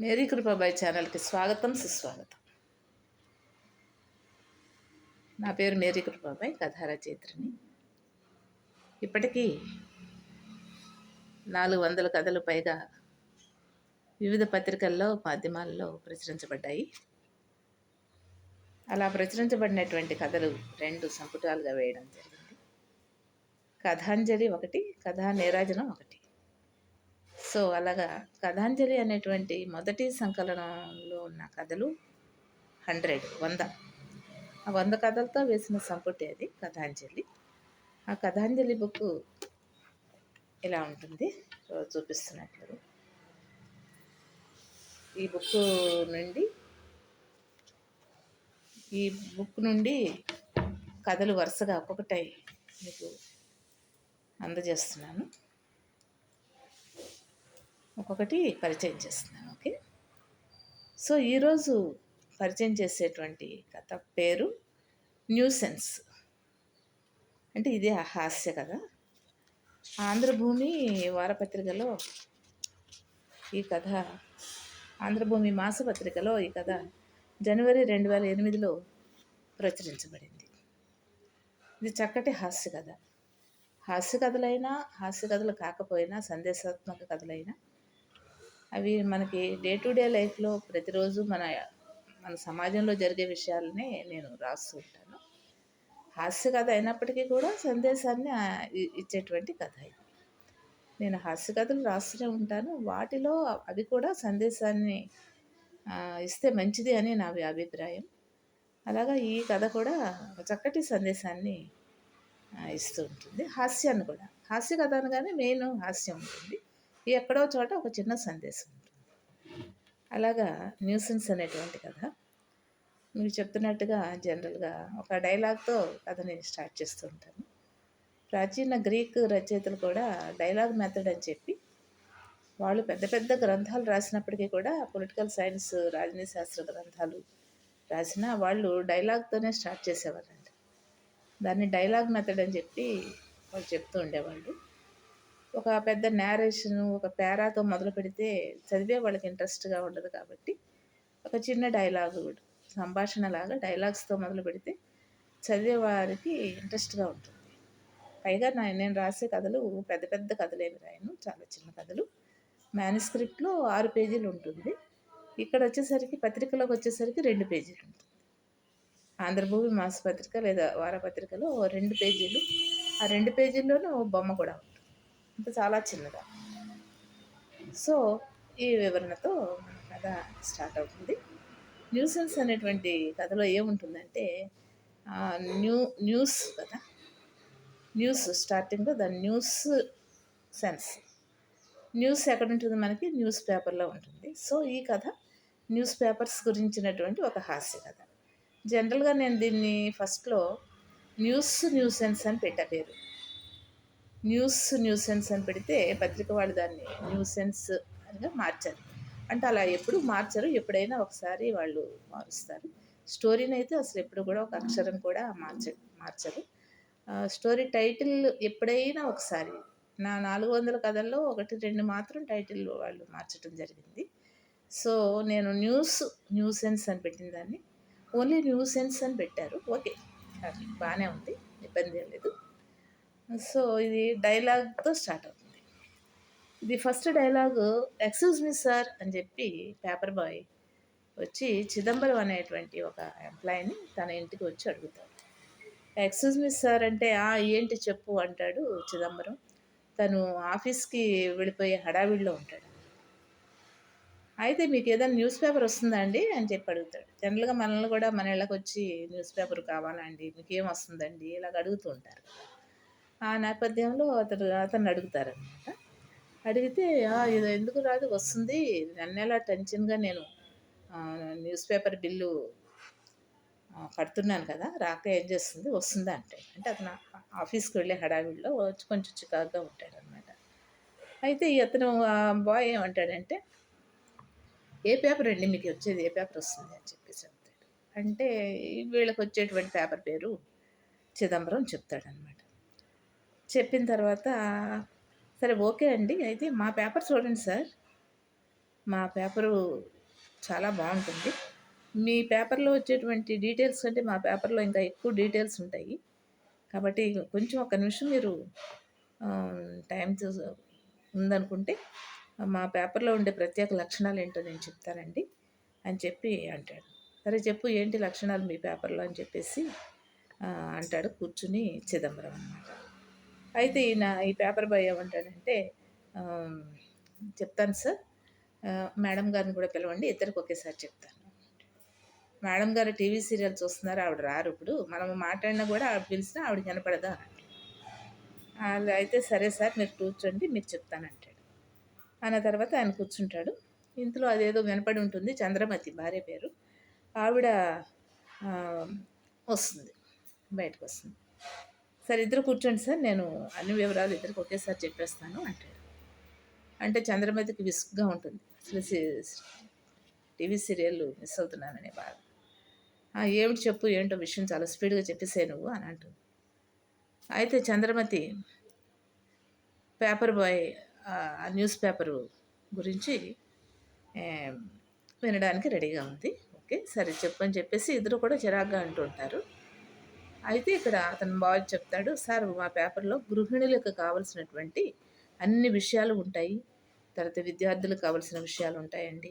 Mary Kripabai ఛానల్కి స్వాగతం సుస్వాగతం. నా పేరు మేరీ కృపాబాయ్ కథారచయిత్రిని ఇప్పటికీ నాలుగు వందల కథలు పైగా వివిధ పత్రికల్లో మాధ్యమాల్లో ప్రచురించబడ్డాయి. అలా ప్రచురించబడినటువంటి కథలు రెండు సంపుటాలుగా వేయడం జరిగింది. కథాంజలి ఒకటి కథా నీరాజనం ఒకటి. సో అలాగా కథాంజలి అనేటువంటి మొదటి సంకలనంలో ఉన్న కథలు హండ్రెడ్ వంద. ఆ వంద కథలతో వేసిన సంపుటి అది కథాంజలి. ఆ కథాంజలి బుక్ ఇలా ఉంటుంది? చూపిస్తున్నట్లు ఈ బుక్ నుండి ఈ బుక్ నుండి కథలు వరుసగా ఒక్కొక్కటై మీకు అందజేస్తున్నాను. ఒక్కొక్కటి పరిచయం చేస్తున్నాను ఓకే? సో ఈరోజు పరిచయం చేసేటువంటి కథ పేరు న్యూసెన్స్. అంటే ఇదే హాస్య కథ. ఆంధ్రభూమి వారపత్రికలో ఈ కథ ఆంధ్రభూమి మాసపత్రికలో ఈ కథ జనవరి రెండు వేల ఎనిమిదిలో ప్రచురించబడింది. ఇది చక్కటి హాస్య కథ. హాస్య కథలైనా హాస్య కథలు కాకపోయినా సందేశాత్మక కథలైనా అవి మనకి డే టు డే లైఫ్లో ప్రతిరోజు మన మన సమాజంలో జరిగే విషయాలనే నేను రాస్తూ ఉంటాను. హాస్య కథ అయినప్పటికీ కూడా సందేశాన్ని ఇచ్చేటువంటి కథ ఇది. నేను హాస్య కథలు రాస్తూనే ఉంటాను. వాటిలో అవి కూడా సందేశాన్ని ఇస్తే మంచిది అని నా అభిప్రాయం. అలాగా ఈ కథ కూడా చక్కటి సందేశాన్ని ఇస్తూ ఉంటుంది. హాస్యాన్ని కూడా. హాస్య కథ అనగానే మెయిన్ హాస్యం ఉంటుంది. ఎక్కడో చోట ఒక చిన్న సందేశం. అలాగా న్యూసెన్స్ అనేటువంటి కథ మీరు చెప్తున్నట్టుగా జనరల్గా ఒక డైలాగ్తో కథని స్టార్ట్ చేస్తూ ఉంటాను. ప్రాచీన గ్రీక్ రచయితలు కూడా డైలాగ్ మెథడ్ అని చెప్పి వాళ్ళు పెద్ద పెద్ద గ్రంథాలు రాసినప్పటికీ కూడా పొలిటికల్ సైన్స్ రాజనీతి శాస్త్ర గ్రంథాలు రాసిన వాళ్ళు డైలాగ్తోనే స్టార్ట్ చేసేవారండి దాన్ని డైలాగ్ మెథడ్ అని చెప్పి వాళ్ళు చెప్తూ ఉండేవాళ్ళు. ఒక పెద్ద నేరేషన్ ఒక పేరాతో మొదలు పెడితే చదివే వాళ్ళకి ఇంట్రెస్ట్గా ఉండదు కాబట్టి ఒక చిన్న డైలాగ్ సంభాషణ లాగా డైలాగ్స్తో మొదలు పెడితే చదివే వారికి ఇంట్రెస్ట్గా ఉంటుంది. పైగా నా నేను రాసే కథలు పెద్ద పెద్ద కథలేమి రాయను చాలా చిన్న కథలు. మేనుస్క్రిప్ట్లో ఆరు పేజీలు ఉంటుంది. ఇక్కడ వచ్చేసరికి పత్రికలోకి వచ్చేసరికి రెండు పేజీలు ఉంటుంది. ఆంధ్రభూమి మాసపత్రిక లేదా వారపత్రికలో రెండు పేజీలు. ఆ రెండు పేజీల్లోనూ బొమ్మ కూడా ఉంటుంది. ఇంకా చాలా చిన్నగా. సో ఈ వివరణతో కథ స్టార్ట్ అవుతుంది. న్యూసెన్స్ అనేటువంటి కథలో ఏముంటుందంటే న్యూ న్యూస్ కదా న్యూస్ స్టార్టింగ్లో ద న్యూస్ సెన్స్. న్యూస్ ఎక్కడ ఉంటుంది మనకి? న్యూస్ పేపర్లో ఉంటుంది. సో ఈ కథ న్యూస్ పేపర్స్ గురించినటువంటి ఒక హాస్య కథ. జనరల్గా నేను దీన్ని ఫస్ట్లో న్యూస్ న్యూసెన్స్ అని పెట్టా పేరు. న్యూస్ న్యూసెన్స్ అని పెడితే పత్రిక వాళ్ళు దాన్ని న్యూసెన్స్ అని మార్చారు. అంటే అలా ఎప్పుడు మార్చరు ఎప్పుడైనా ఒకసారి వాళ్ళు మారుస్తారు. స్టోరీని అయితే అసలు ఎప్పుడు కూడా ఒక అక్షరం కూడా మార్చ మార్చరు. స్టోరీ టైటిల్ ఎప్పుడైనా ఒకసారి నా నాలుగు వందల కథల్లో ఒకటి రెండు మాత్రం టైటిల్ వాళ్ళు మార్చడం జరిగింది. సో నేను న్యూస్ న్యూసెన్స్ అని పెట్టిన దాన్ని. ఓన్లీ న్యూసెన్స్ అని పెట్టారు. ఓకే బాగానే ఉంది ఇబ్బంది ఏం లేదు. సో ఇది డైలాగ్తో స్టార్ట్ అవుతుంది. ఇది first dialogue excuse me sir అని చెప్పి పేపర్ బాయ్ వచ్చి చిదంబరం అనేటువంటి ఒక ఎంప్లాయీని తన ఇంటికి వచ్చి అడుగుతాడు. ఎక్స్క్యూజ్ మీ సార్ అంటే ఏంటి చెప్పు అంటాడు చిదంబరం. తను ఆఫీస్కి వెళ్ళిపోయే హడావిడిలో ఉంటాడు. అయితే మీకు ఏదైనా న్యూస్ పేపర్ వస్తుందా అండి? అని చెప్పి అడుగుతాడు. జనరల్గా మనల్ని కూడా మన ఇళ్ళకి వచ్చి న్యూస్ పేపర్ కావాలండి మీకు ఏం వస్తుందండి? ఇలాగ అడుగుతూ ఉంటారు. ఆ నేపథ్యంలో అతను అతను అడుగుతారనమాట అడిగితే ఇది ఎందుకు రాదు? వస్తుంది. నెల టెన్షన్గా నేను న్యూస్ పేపర్ బిల్లు కడుతున్నాను కదా రాక ఏం చేస్తుంది? వస్తుందా? అంటే అంటే అతను ఆఫీస్కి వెళ్ళే హడావిడిలో కొంచెం చికాగ్గా ఉంటాడనమాట అయితే అతను బాయ్ ఏమంటాడంటే ఏ పేపర్ అండి మీకు వచ్చేది? ఏ పేపర్ వస్తుంది? అని చెప్పేసి చెప్తాడు అంటే వీళ్ళకి వచ్చేటువంటి పేపర్ పేరు చిదంబరం చెప్తాడనమాట చెప్పిన తర్వాత సరే ఓకే అండి. అయితే మా పేపర్ చూడండి సార్. మా పేపరు చాలా బాగుంటుంది. మీ పేపర్లో వచ్చేటువంటి డీటెయిల్స్ కంటే మా పేపర్లో ఇంకా ఎక్కువ డీటెయిల్స్ ఉంటాయి. కాబట్టి కొంచెం ఒక నిమిషం మీరు టైం ఉందనుకుంటే మా పేపర్లో ఉండే ప్రత్యేక లక్షణాలు ఏంటో నేను చెప్తానండి అని చెప్పి అంటాడు. సరే చెప్పు ఏంటి లక్షణాలు మీ పేపర్లో అని చెప్పేసి అంటాడు కూర్చుని చిదంబరం అన్నమాట. అయితే ఈయన ఈ పేపర్ బాయ్ ఏమంటాడంటే చెప్తాను సార్. మేడం గారిని కూడా పిలవండి ఇద్దరికి ఒకేసారి చెప్తాను. మేడం గారు టీవీ సీరియల్ చూస్తున్నారు ఆవిడ రారు ఇప్పుడు. మనం మాట్లాడినా కూడా ఆవిడ పిలిచినా ఆవిడ కనపడదా అలా అయితే సరే సార్ మీరు కూర్చోండి మీరు చెప్తానంటాడు అన్న తర్వాత ఆయన కూర్చుంటాడు. ఇంతలో అదేదో వినపడి ఉంటుంది చంద్రమతి భార్య పేరు. ఆవిడ వస్తుంది బయటకు వస్తుంది. సార్ ఇద్దరు కూర్చోండి సార్ నేను అన్ని వివరాలు ఇద్దరికి ఒకేసారి చెప్పేస్తాను అంటాడు. అంటే చంద్రమతికి విసుగ్గా ఉంటుంది. అసలు టీవీ సీరియల్ మిస్ అవుతున్నానని బాధ. ఏమిటి చెప్పు ఏంటో విషయం చాలా స్పీడ్గా చెప్పేసే నువ్వు అని అంటుంది. అయితే చంద్రమతి పేపర్ బాయ్ ఆ న్యూస్ పేపరు గురించి వినడానికి రెడీగా ఉంది. ఓకే సరే చెప్పని చెప్పేసి ఇద్దరు కూడా చిరాగ్గా అంటుంటారు అయితే ఇక్కడ అతను బాగా చెప్తాడు సార్ మా పేపర్లో గృహిణులకు కావలసినటువంటి అన్ని విషయాలు ఉంటాయి. తర్వాత విద్యార్థులకు కావాల్సిన విషయాలు ఉంటాయండి.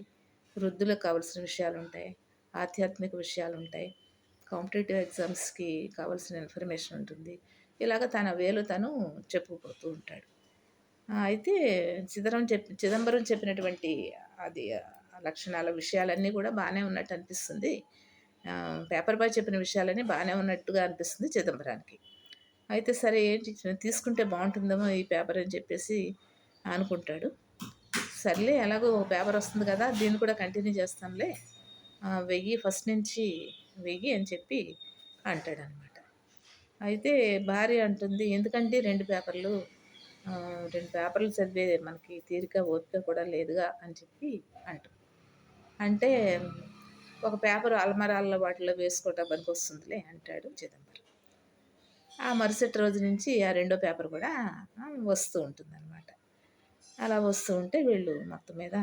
వృద్ధులకు కావాల్సిన విషయాలు ఉంటాయి. ఆధ్యాత్మిక విషయాలు ఉంటాయి. కాంపిటేటివ్ ఎగ్జామ్స్కి కావాల్సిన ఇన్ఫర్మేషన్ ఉంటుంది. ఇలాగ తన వేలు తను చెప్పుకుపోతూ ఉంటాడు. అయితే చిదరం చెప్పి చిదంబరం చెప్పినటువంటి అది లక్షణాల విషయాలన్నీ కూడా బాగానే ఉన్నట్టు అనిపిస్తుంది. పేపర్ బాయ్ చెప్పిన విషయాలన్నీ బాగానే ఉన్నట్టుగా అనిపిస్తుంది చిదంబరానికి. అయితే సరే ఏంటి తీసుకుంటే బాగుంటుందేమో ఈ పేపర్ అని చెప్పేసి అనుకుంటాడు. సర్లే ఎలాగో పేపర్ వస్తుంది కదా దీన్ని కూడా కంటిన్యూ చేస్తాంలే వెయ్యి ఫస్ట్ నుంచి వెయ్యి అని చెప్పి అంటాడనమాట. అయితే భార్య అంటుంది ఎందుకంటే రెండు పేపర్లు? రెండు పేపర్లు చదివే మనకి తీరిక ఓపిక కూడా లేదుగా అని చెప్పి అంటుంది. అంటే ఒక పేపర్ అల్మరాల్లో వాటిలో వేసుకోవటం పనికి వస్తుందిలే అంటాడు చిదంబరం. ఆ మరుసటి రోజు నుంచి ఆ రెండో పేపర్ కూడా వస్తూ ఉంటుందన్నమాట. అలా వస్తూ ఉంటే వీళ్ళు మొత్తం మీద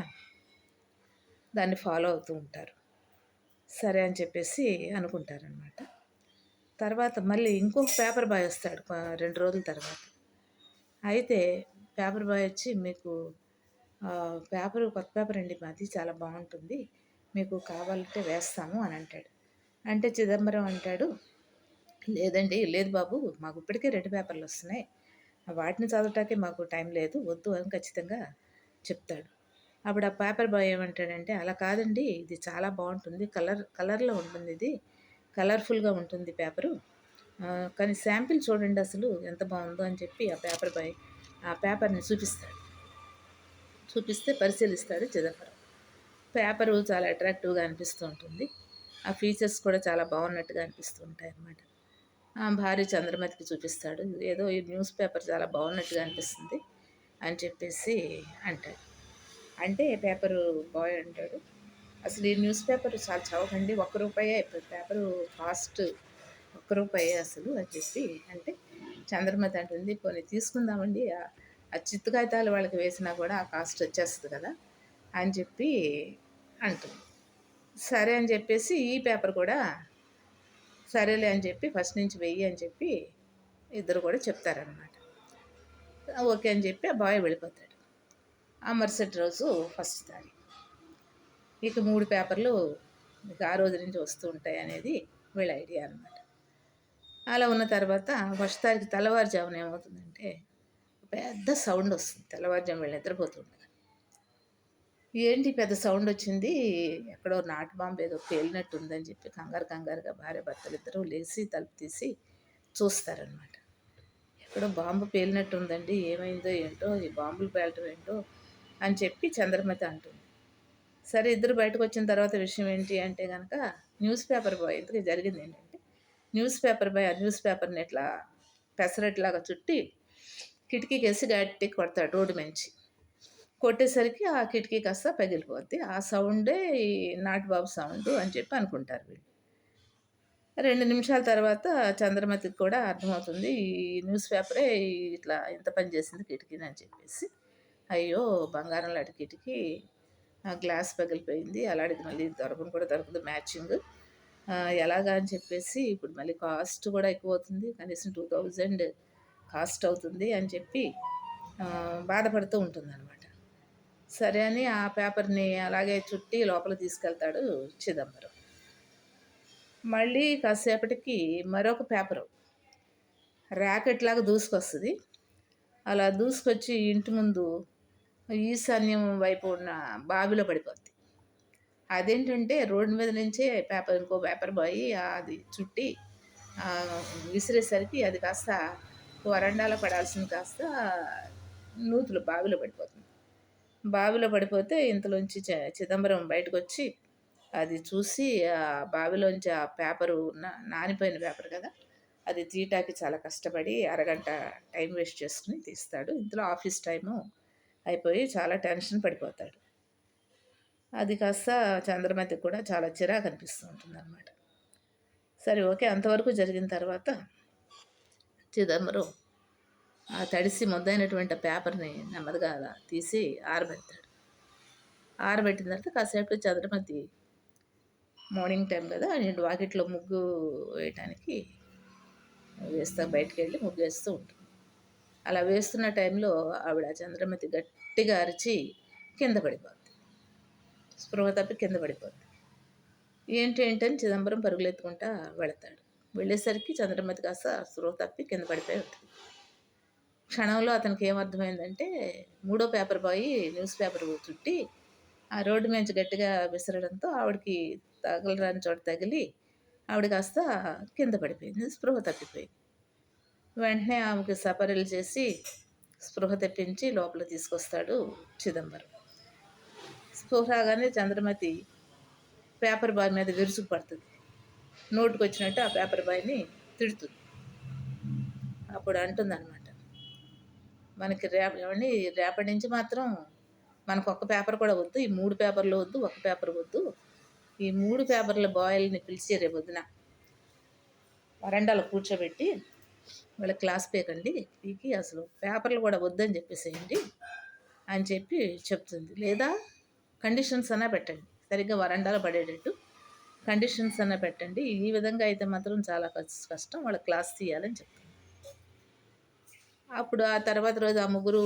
దాన్ని ఫాలో అవుతూ ఉంటారు. సరే అని చెప్పేసి అనుకుంటారనమాట తర్వాత మళ్ళీ ఇంకొక పేపర్ బాయ్ వస్తాడు రెండు రోజుల తర్వాత. అయితే పేపర్ బాయ్ వచ్చి మీకు పేపర్ కొత్త పేపర్ అండి మాది చాలా బాగుంటుంది. మీకు కావాలంటే వేస్తాము అని అంటాడు. అంటే చిదంబరం అంటాడు లేదండి లేదు బాబు మాకు ఇప్పటికే రెండు పేపర్లు వస్తున్నాయి. వాటిని చదవటానికి మాకు టైం లేదు వద్దు అని ఖచ్చితంగా చెప్తాడు. అప్పుడు ఆ పేపర్ బాయ్ ఏమంటాడంటే అలా కాదండి ఇది చాలా బాగుంటుంది కలర్ కలర్లో ఉంటుంది ఇది కలర్ఫుల్గా ఉంటుంది పేపరు. కానీ శాంపిల్ చూడండి అసలు ఎంత బాగుందో అని చెప్పి ఆ పేపర్ బాయ్ ఆ పేపర్ని చూపిస్తాడు. చూపిస్తే పరిశీలిస్తాడు చిదంబరం. పేపర్ చాలా అట్రాక్టివ్గా అనిపిస్తూ ఉంటుంది ఆ ఫీచర్స్ కూడా చాలా బాగున్నట్టుగా అనిపిస్తూ ఉంటాయి అన్నమాట భార్య చంద్రమతికి చూపిస్తాడు. ఏదో ఈ న్యూస్ పేపర్ చాలా బాగున్నట్టుగా అనిపిస్తుంది అని చెప్పేసి అంటాడు. అంటే పేపరు బాయ్ అంటాడు. అసలు ఈ న్యూస్ పేపర్ చాలా చదవకండి ఒక్క రూపాయే పేపరు కాస్ట్ ఒక్క రూపాయే అసలు అని చెప్పి అంటే చంద్రమతి అంటుంది. పోనీ తీసుకుందామండి. ఆ చిత్తు కాగితాలు వాళ్ళకి వేసినా కూడా ఆ కాస్ట్ వచ్చేస్తుంది కదా అని చెప్పి అంటుంది. సరే అని చెప్పేసి ఈ పేపర్ కూడా సరేలే అని చెప్పి ఫస్ట్ నుంచి వెయ్యి అని చెప్పి ఇద్దరు కూడా చెప్తారనమాట ఓకే అని చెప్పి ఆ బాయ్ వెళ్ళిపోతాడు. ఆ మరుసటి రోజు ఫస్ట్ తారీఖు. ఇక మూడు పేపర్లు ఇక ఆ రోజు నుంచి వస్తూ ఉంటాయి అనేది వీళ్ళ ఐడియా అనమాట అలా ఉన్న తర్వాత ఫస్ట్ తారీఖు తెల్లవారుజామున ఏమవుతుందంటే పెద్ద సౌండ్ వస్తుంది. తెల్లవారుజాము వీళ్ళు నిద్రపోతుంటారు ఏంటి పెద్ద సౌండ్ వచ్చింది? ఎక్కడో నాటు బాంబు ఏదో పేలినట్టు ఉందని చెప్పి కంగారు కంగారుగా భార్య భర్తలు ఇద్దరు లేచి తలుపు తీసి చూస్తారనమాట ఎక్కడో బాంబు పేలినట్టు ఉందండి ఏమైందో ఏంటో ఈ బాంబులు పేలటం ఏంటో అని చెప్పి చంద్రమతి అంటుంది. సరే ఇద్దరు బయటకు వచ్చిన తర్వాత విషయం ఏంటి అంటే కనుక న్యూస్ పేపర్ బాయ్ ఇంతకు జరిగింది ఏంటంటే న్యూస్ పేపర్ బాయ్ ఆ న్యూస్ పేపర్ని ఇట్లా పెసరట్లాగా చుట్టి కిటికీకి వేసి గట్టి కొడతాడు రోడ్డు మంచి. కొట్టేసరికి ఆ కిటికీ కాస్త పగిలిపోద్ది. ఆ సౌండే ఈ నాటుబాబు సౌండ్ అని చెప్పి అనుకుంటారు వీళ్ళు. రెండు నిమిషాల తర్వాత చంద్రమతికి కూడా అర్థమవుతుంది ఈ న్యూస్ పేపరే ఇట్లా ఎంత పని చేసింది కిటికీని అని చెప్పేసి. అయ్యో బంగారం లాంటి కిటికీ ఆ గ్లాస్ పగిలిపోయింది అలాంటిది మళ్ళీ దొరకను కూడా దొరకదు మ్యాచింగ్. ఎలాగా అని చెప్పేసి ఇప్పుడు మళ్ళీ కాస్ట్ కూడా ఎక్కువ అవుతుంది కనీసం టూ థౌజండ్ కాస్ట్ అవుతుంది అని చెప్పి బాధపడుతూ ఉంటుంది అనమాట సరే అని ఆ పేపర్ని అలాగే చుట్టి లోపల తీసుకెళ్తాడు చిదంబరం. మళ్ళీ కాసేపటికి మరొక పేపరు ర్యాకెట్ లాగా దూసుకొస్తుంది. అలా దూసుకొచ్చి ఇంటి ముందు ఈశాన్యం వైపు ఉన్న బావిలో పడిపోద్ది. అదేంటంటే రోడ్డు మీద నుంచే పేపర్ ఇంకో పేపర్ బాయ్ అది చుట్టి విసిరేసరికి అది కాస్త వరండాలో పడాల్సింది కాస్త నూతులు బావిలో పడిపోతుంది. బావిలో పడిపోతే ఇంతలోంచి చిదంబరం బయటకు వచ్చి అది చూసి ఆ బావిలోంచి ఆ పేపరు నానిపోయిన పేపర్ కదా అది తీయటానికి చాలా కష్టపడి అరగంట టైం వేస్ట్ చేసుకుని తీస్తాడు. ఇంతలో ఆఫీస్ టైము అయిపోయి చాలా టెన్షన్ పడిపోతాడు. అది కాస్త చంద్రమతికి కూడా చాలా చిరాకు అనిపిస్తూ ఉంటుంది అనమాట సరే ఓకే. అంతవరకు జరిగిన తర్వాత చిదంబరం ఆ తడిసి ముద్దైనటువంటి పేపర్ని నెమ్మదిగా అలా తీసి ఆరబెడతాడు. ఆరబెట్టిన తర్వాత కాసేపు చంద్రమతి మార్నింగ్ టైం కదా నేను వాకిట్లో ముగ్గు వేయటానికి వేస్తా బయటికి వెళ్ళి ముగ్గు వేస్తూ ఉంటుంది. అలా వేస్తున్న టైంలో ఆవిడ చంద్రమతి గట్టిగా అరిచి కింద పడిపోద్ది. స్పృహ తప్పి కింద పడిపోద్ది. ఏంటి ఏంటని చిదంబరం పరుగులెత్తుకుంటా వెళతాడు. వెళ్ళేసరికి చంద్రమతి కాస్త స్పృహ తప్పి కింద పడిపోయి ఉంటుంది. క్షణంలో అతనికి ఏమర్థమైందంటే మూడో పేపర్ బాయ్ న్యూస్ పేపర్ చుట్టి ఆ రోడ్డు మీద గట్టిగా విసరడంతో ఆవిడకి తగలరాని చోట తగిలి ఆవిడ కాస్త కింద పడిపోయింది స్పృహ తప్పిపోయింది. వెంటనే ఆమెకి సపరీలు చేసి స్పృహ తెప్పించి లోపల తీసుకొస్తాడు చిదంబరం. స్పృహ రాగానే చంద్రమతి పేపర్ బాయ్ మీద విరుసుకు పడుతుంది. నోటుకు వచ్చినట్టు ఆ పేపర్ బాయ్ని తిడుతుంది. అప్పుడు అంటుందన్నమాట మనకి రేప ఏమండి? రేపటి నుంచి మాత్రం మనకు ఒక్క పేపర్ కూడా వద్దు. ఈ మూడు పేపర్లు వద్దు ఒక పేపర్ వద్దు. ఈ మూడు పేపర్ల బాయిల్ని పిలిచి రేపు వద్దున వరండాలో కూర్చోబెట్టి వాళ్ళ క్లాస్ పేకండి. పీకి అసలు పేపర్లు కూడా వద్దని చెప్పేసేయండి అని చెప్పి చెప్తుంది. లేదా కండిషన్స్ అన్నా పెట్టండి. సరిగ్గా వరండాలో పడేటట్టు కండిషన్స్ అన్నా పెట్టండి. ఈ విధంగా అయితే మాత్రం చాలా కష్టం. వాళ్ళ క్లాస్ తీయాలని చెప్తుంది. అప్పుడు ఆ తర్వాత రోజు ఆ ముగ్గురు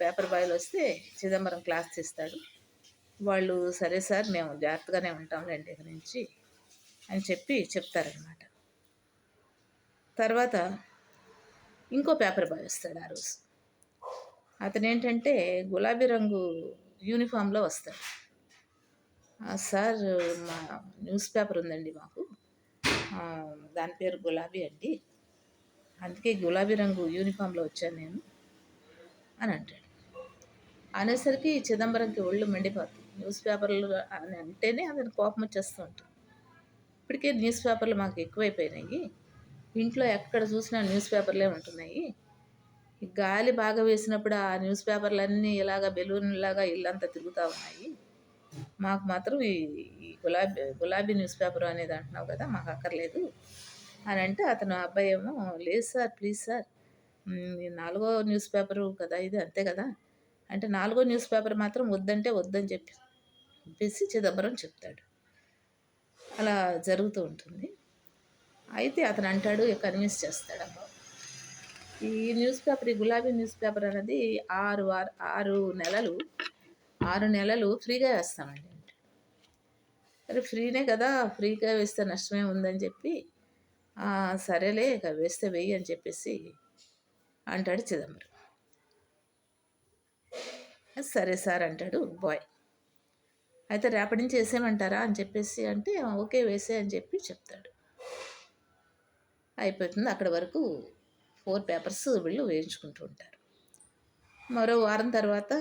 పేపర్ బాయ్లు వస్తే చిదంబరం క్లాస్ తీస్తాడు. వాళ్ళు సరే సార్ మేము జాగ్రత్తగానే ఉంటాంలేండి ఇక నుంచి అని చెప్పి చెప్తారనమాట తర్వాత ఇంకో పేపర్ బాయ్ వస్తాడు ఆ రోజు. అతను ఏంటంటే గులాబీ రంగు యూనిఫామ్లో వస్తాడు. "ఆ, సార్ మా న్యూస్ పేపర్ ఉందండి మాకు. దాని పేరు గులాబీ అండి. అందుకే గులాబీ రంగు యూనిఫామ్లో వచ్చాను నేను అని అంటాడు. అనేసరికి చిదంబరంకి ఒళ్ళు మండిపోతుంది. న్యూస్ పేపర్లు అని అంటేనే అతను కోపం వచ్చేస్తూ ఉంటుంది. ఇప్పటికే న్యూస్ పేపర్లు మాకు ఎక్కువైపోయినాయి. ఇంట్లో ఎక్కడ చూసినా న్యూస్ పేపర్లే ఉంటున్నాయి. ఈ గాలి బాగా వేసినప్పుడు ఆ న్యూస్ పేపర్లన్నీ ఇలాగ బెలూన్లాగా ఇల్లంతా తిరుగుతూ ఉన్నాయి. మాకు మాత్రం ఈ గులాబీ గులాబీ న్యూస్ పేపర్ అనేది అంటున్నావు కదా మాకు అక్కర్లేదు. అని అంటే అతను అబ్బాయి ఏమో లేదు సార్ ప్లీజ్ సార్. నాలుగో న్యూస్ పేపరు కదా ఇది అంతే కదా. అంటే నాలుగో న్యూస్ పేపర్ మాత్రం వద్దంటే వద్దని చెప్పి చెప్పేసి చిదంబరం చెప్తాడు. అలా జరుగుతూ ఉంటుంది. అయితే అతను అంటాడు కన్విన్స్ చేస్తాడు అబ్బా. ఈ న్యూస్ పేపర్ ఈ గులాబీ న్యూస్ పేపర్ అనేది ఆరు వార ఆరు నెలలు ఆరు నెలలు ఫ్రీగా వేస్తామండి. అంటే అరే ఫ్రీనే కదా ఫ్రీగా వేస్తే నష్టమే ఉందని చెప్పి సరేలే ఇక వేస్తే వెయ్యి అని చెప్పేసి అంటాడు చిదంబరం. సరే సార్ అంటాడు బాయ్. అయితే రేపటి నుంచి వేసేయమంటారా అని చెప్పేసి అంటే ఓకే వేసే అని చెప్పి చెప్తాడు. అయిపోతుంది. అక్కడ వరకు ఫోర్ పేపర్స్ వీళ్ళు వేయించుకుంటూ ఉంటారు. మరో వారం తర్వాత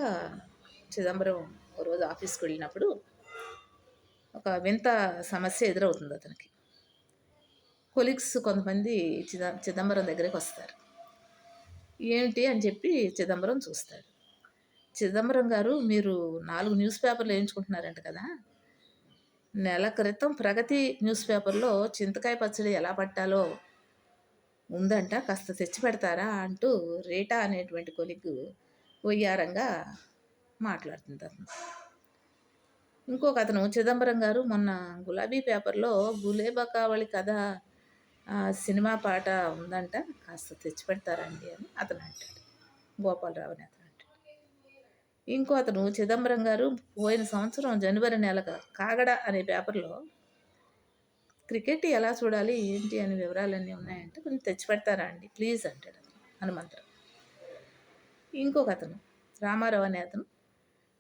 చిదంబరం ఓ రోజు ఆఫీస్కి వెళ్ళినప్పుడు ఒక వింత సమస్య ఎదురవుతుంది అతనికి. కొలీగ్స్ కొంతమంది చిద చిదంబరం దగ్గరికి వస్తారు. ఏంటి అని చెప్పి చిదంబరం చూస్తాడు. చిదంబరం గారు మీరు నాలుగు న్యూస్ పేపర్లు వేయించుకుంటున్నారంట కదా. నెల క్రితం ప్రగతి న్యూస్ పేపర్లో చింతకాయ పచ్చడి ఎలా పట్టాలో ఉందంట కాస్త తెచ్చి పెడతారా అంటూ రేటా అనేటువంటి కొలిగ్ వయ్యారంగా మాట్లాడుతుంది అతను. ఇంకొక అతను చిదంబరం గారు మొన్న గులాబీ పేపర్లో గులేబకావళి కథ సినిమా పాట ఉందంట కాస్త తెచ్చిపెడతారండి అని అతను అంటాడు. గోపాలరావు అని అతను అంటాడు. ఇంకో అతను చిదంబరం గారు పోయిన సంవత్సరం జనవరి నెల కాగడ అనే పేపర్లో క్రికెట్ ఎలా చూడాలి ఏంటి అనే వివరాలన్నీ ఉన్నాయంటే కొంచెం తెచ్చిపెడతారా అండి ప్లీజ్ అంటాడు అతను హనుమంతరావు. ఇంకొక అతను రామారావు అనే అతను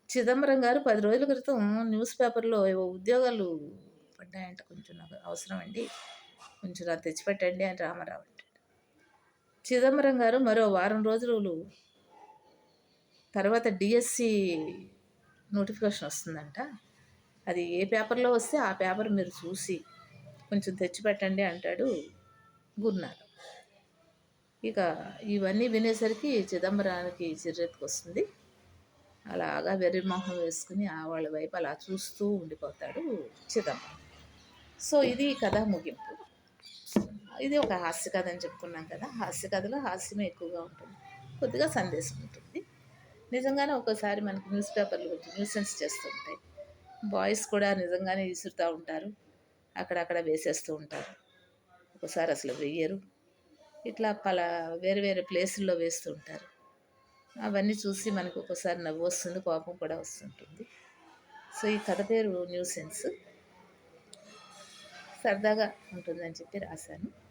చిదంబరం గారు పది రోజుల క్రితం న్యూస్ పేపర్లో ఏవో ఉద్యోగాలు పడ్డాయంట కొంచెం నాకు అవసరం అండి. కొంచెం నాకు తెచ్చిపెట్టండి అని రామారావు అంటాడు. చిదంబరం గారు మరో వారం రోజులు తర్వాత డిఎస్సి నోటిఫికేషన్ వస్తుందంట. అది ఏ పేపర్లో వస్తే ఆ పేపర్ మీరు చూసి కొంచెం తెచ్చిపెట్టండి అంటాడు గురునాథం. ఇక ఇవన్నీ వినేసరికి చిదంబరానికి చిర్రెత్తుకు వస్తుంది. అలాగా వెర్రిమొహం వేసుకుని ఆ వాళ్ళ వైపు అలా చూస్తూ ఉండిపోతాడు చిదంబరం. సో ఇది కథ ముగింపు. ఇది ఒక హాస్య కథ అని చెప్పుకున్నాం కదా. హాస్య కథలో హాస్యమే ఎక్కువగా ఉంటుంది. కొద్దిగా సందేశం ఉంటుంది. నిజంగానే ఒక్కోసారి మనకి న్యూస్ పేపర్లు కొంచెం న్యూసెన్స్ చేస్తుంటాయి బాయ్స్ కూడా నిజంగానే విసురుతూ ఉంటారు. అక్కడక్కడ వేసేస్తూ ఉంటారు. ఒకసారి అసలు వెయ్యరు. ఇట్లా పలా వేరే వేరే ప్లేసుల్లో వేస్తూ ఉంటారు. అవన్నీ చూసి మనకు ఒక్కోసారి నవ్వు వస్తుంది కోపం కూడా వస్తుంటుంది. సో ఈ కథ పేరు న్యూసెన్స్. సరదాగా ఉంటుందని చెప్పి రాశాను.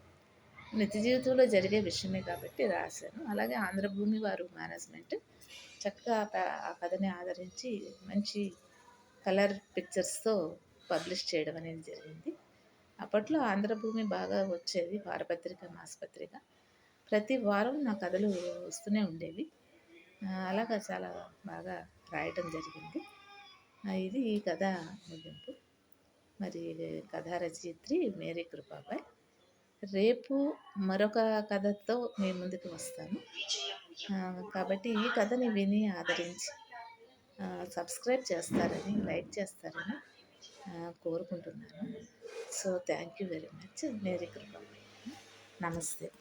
నిత్య జీవితంలో జరిగే విషయమే కాబట్టి రాశాను. అలాగే ఆంధ్రభూమి వారు మేనేజ్మెంట్ చక్కగా ఆ ఆ కథని ఆదరించి మంచి కలర్ పిక్చర్స్తో పబ్లిష్ చేయడం అనేది జరిగింది. అప్పట్లో ఆంధ్రభూమి బాగా వచ్చేది వారపత్రిక మాసపత్రిక. ప్రతి వారం నా కథలు వస్తూనే ఉండేవి. అలాగా చాలా బాగా రాయటం జరిగింది. ఇది ఈ కథ ముగింపు. మరి కథా రచయిత్రి మేరీ కృపాబాయ్. రేపు మరొక కథతో మీ ముందుకు వస్తాను. కాబట్టి ఈ కథని విని ఆదరించి సబ్స్క్రైబ్ చేస్తారని లైక్ చేస్తారని కోరుకుంటున్నాను. So thank you very much. Mary Krupa. నమస్తే.